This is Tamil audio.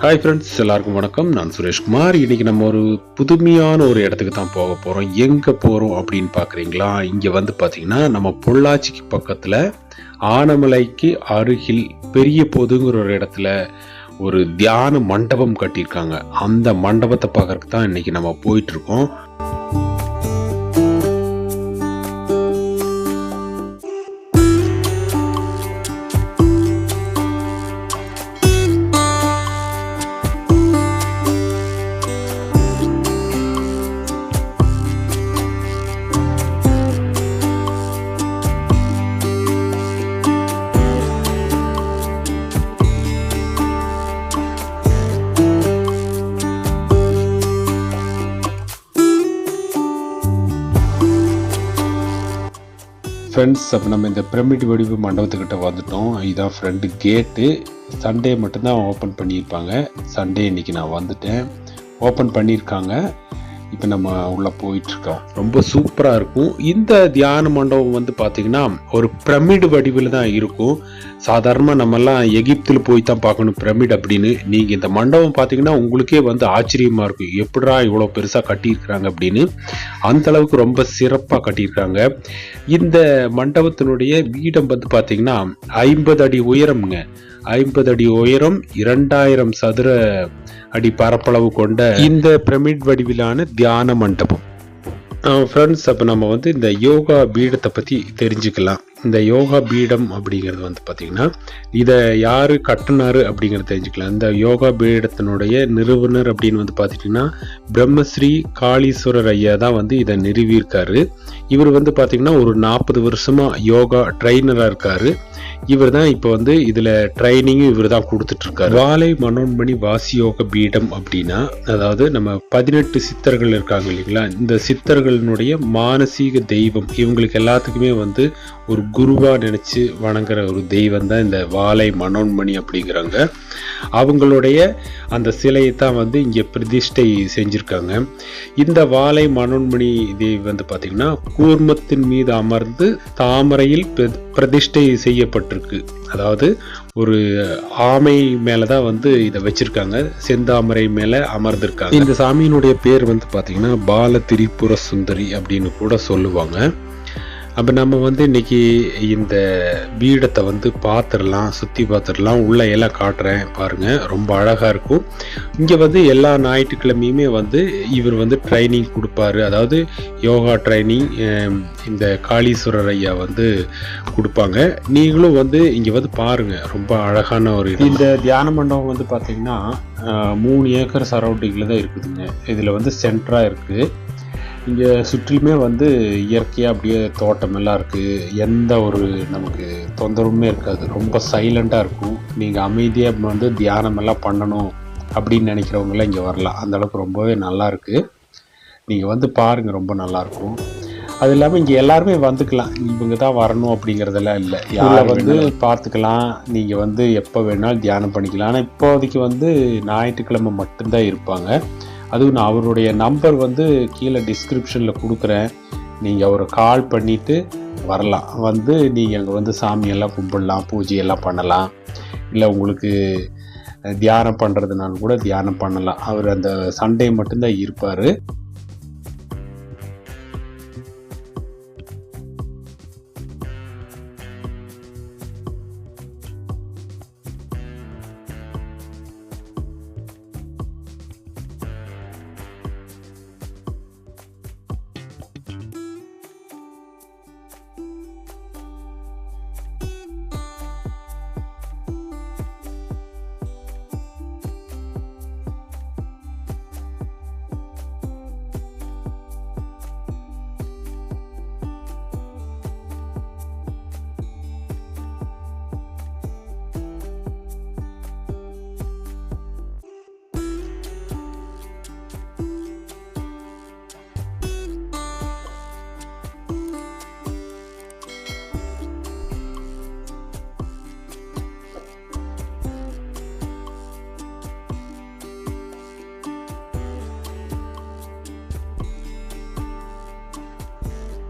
ஹாய் ஃப்ரெண்ட்ஸ் எல்லாருக்கும் வணக்கம். நான் சுரேஷ்குமார் இன்றைக்கி நம்ம ஒரு புதுமையான ஒரு இடத்துக்கு தான் போக போகிறோம் எங்கே போகிறோம் அப்படின்னு பார்க்குறீங்களா இங்கே வந்து பார்த்திங்கன்னா நம்ம பொள்ளாச்சிக்கு பக்கத்தில் ஆனமலைக்கு அருகில் பெரிய பொதுங்கிற ஒரு இடத்துல ஒரு தியான மண்டபம் கட்டியிருக்காங்க. அந்த மண்டபத்தை பார்க்கறதுக்கு தான் இன்றைக்கி நம்ம போயிட்டுருக்கோம் ஃப்ரெண்ட்ஸ் அப்போ நம்ம இந்த பிரமிட் வடிவு மண்டபத்துக்கிட்ட வந்துட்டோம். இதுதான் ஃப்ரெண்டு கேட்டு சண்டே மட்டும்தான் ஓப்பன் பண்ணியிருப்பாங்க. சண்டே இன்னைக்கு நான் வந்துட்டேன். ஓப்பன் பண்ணியிருக்காங்க. இப்போ நம்ம உள்ளே போயிட்டுருக்கோம். ரொம்ப சூப்பராக இருக்கும். இந்த தியான மண்டபம் வந்து பார்த்திங்கன்னா ஒரு பிரமிடு வடிவில் தான் இருக்கும். சாதாரணமாக நம்மெல்லாம் எகிப்தில் போய் தான் பார்க்கணும் பிரமிட் அப்படின்னு. நீங்கள் இந்த மண்டபம் பார்த்தீங்கன்னா உங்களுக்கே வந்து ஆச்சரியமாக இருக்கும். எப்படிடா இவ்வளோ பெருசாக கட்டியிருக்கிறாங்க அப்படின்னு. அந்த அளவுக்கு ரொம்ப சிறப்பாக கட்டியிருக்காங்க. இந்த மண்டபத்தினுடைய வீடம் வந்து பார்த்தீங்கன்னா ஐம்பது அடி உயரம்ங்க. ஐம்பது அடி உயரம் இரண்டாயிரம் சதுர அடி பரப்பளவு கொண்ட இந்த பிரமிட் வடிவிலான தியான மண்டபம். ஃப்ரெண்ட்ஸ் அப்போ நம்ம வந்து இந்த யோகா பீடத்தை பற்றி தெரிஞ்சுக்கலாம். இந்த யோகா பீடம் அப்படிங்கிறது வந்து பார்த்திங்கன்னா இதை யார் கட்டினாரு அப்படிங்கிறத தெரிஞ்சுக்கலாம். இந்த யோகா பீடத்தினுடைய நிறுவனர் அப்படின்னு வந்து பார்த்திங்கன்னா பிரம்மஸ்ரீ காளீஸ்வரர் ஐயா தான் வந்து இதை நிறுவியிருக்காரு. இவர் வந்து பார்த்திங்கன்னா ஒரு நாற்பது வருஷமாக யோகா ட்ரைனராக இருக்காரு. இவர் தான் இப்போ வந்து இதில் ட்ரைனிங்கும் இவர் தான் கொடுத்துட்ருக்காரு. வாலை மனோன்மணி வாசியோக பீடம் அப்படின்னா அதாவது நம்ம பதினெட்டு சித்தர்கள் இருக்காங்க இல்லைங்களா? இந்த சித்தர்களினுடைய மானசீக தெய்வம் இவங்களுக்கு எல்லாத்துக்குமே வந்து ஒரு குருவாக நினச்சி வணங்குற ஒரு தெய்வம் தான் இந்த வாலை மனோன்மணி அப்படிங்கிறாங்க. அவங்களுடைய அந்த சிலையை தான் வந்து இங்கே பிரதிஷ்டை செஞ்சுருக்காங்க. இந்த வாலை மனோன்மணி தேவி வந்து பார்த்திங்கன்னா கூர்மத்தின் மீது அமர்ந்து தாமரையில் பிரதிஷ்டை செய்யப்பட்ட செய்யப்பட்டிருக்கு அதாவது ஒரு ஆமை மேலே தான் வந்து இதை வச்சிருக்காங்க. செந்தாமரை மேலே அமர்ந்திருக்காங்க. இந்த சாமியினுடைய பேர் வந்து பார்த்திங்கன்னா பால திரிபுர சுந்தரி அப்படின்னு கூட சொல்லுவாங்க. அப்போ நம்ம வந்து இன்னைக்கு இந்த பீடத்தை வந்து பார்த்துடலாம் சுற்றி பார்த்துடலாம் உள்ளே எல்லாம் காட்டுறேன் பாருங்கள் ரொம்ப அழகாக இருக்கும். இங்கே வந்து எல்லா ஞாயிற்றுக்கிழமையுமே வந்து இவர் வந்து ட்ரைனிங் கொடுப்பாரு. அதாவது யோகா ட்ரைனிங் இந்த காளீஸ்வரர் ஐயா வந்து கொடுப்பாங்க. நீங்களும் வந்து இங்கே வந்து பாருங்கள் ரொம்ப அழகான ஒரு இது இந்த தியான மண்டபம் வந்து பார்த்திங்கன்னா மூணு ஏக்கர் சரௌண்டிங்கில் தான் இருக்குதுங்க. இதில் வந்து சென்டராக இருக்குது இங்கே சுற்றிலுமே வந்து இயற்கையாக அப்படியே தோட்டமெல்லாம் இருக்குது எந்த ஒரு நமக்கு தொந்தரவுமே இருக்காது. ரொம்ப சைலண்ட்டாக இருக்கும். நீங்கள் அமைதியாக வந்து தியானமெல்லாம் பண்ணணும் அப்படின்னு நினைக்கிறவங்களாம் இங்கே வரலாம். அந்த அளவுக்கு ரொம்பவே நல்லா இருக்குது நீங்கள் வந்து பாருங்கள் ரொம்ப நல்லாயிருக்கும் அது இல்லாமல் இங்கே எல்லாருமே வந்துக்கலாம். இவங்க தான் வரணும் அப்படிங்கிறதெல்லாம் இல்லை. யாரை வந்து பார்த்துக்கலாம். நீங்கள் வந்து எப்போ வேணாலும் தியானம் பண்ணிக்கலாம். ஆனால் இப்போதைக்கு வந்து ஞாயிற்றுக்கிழமை மட்டும்தான் இருப்பாங்க. அதுவும் நான் அவருடைய நம்பர் வந்து கீழே டிஸ்கிரிப்ஷனில் கொடுக்குறேன். நீங்கள் அவரை கால் பண்ணிவிட்டு வரலாம். வந்து நீங்கள் அங்கே வந்து சாமியெல்லாம் கும்பிடலாம் பூஜையெல்லாம் பண்ணலாம். இல்லை உங்களுக்கு தியானம் பண்ணுறதுனால கூட தியானம் பண்ணலாம். அவர் அந்த சண்டே மட்டும்தான் இருப்பார்.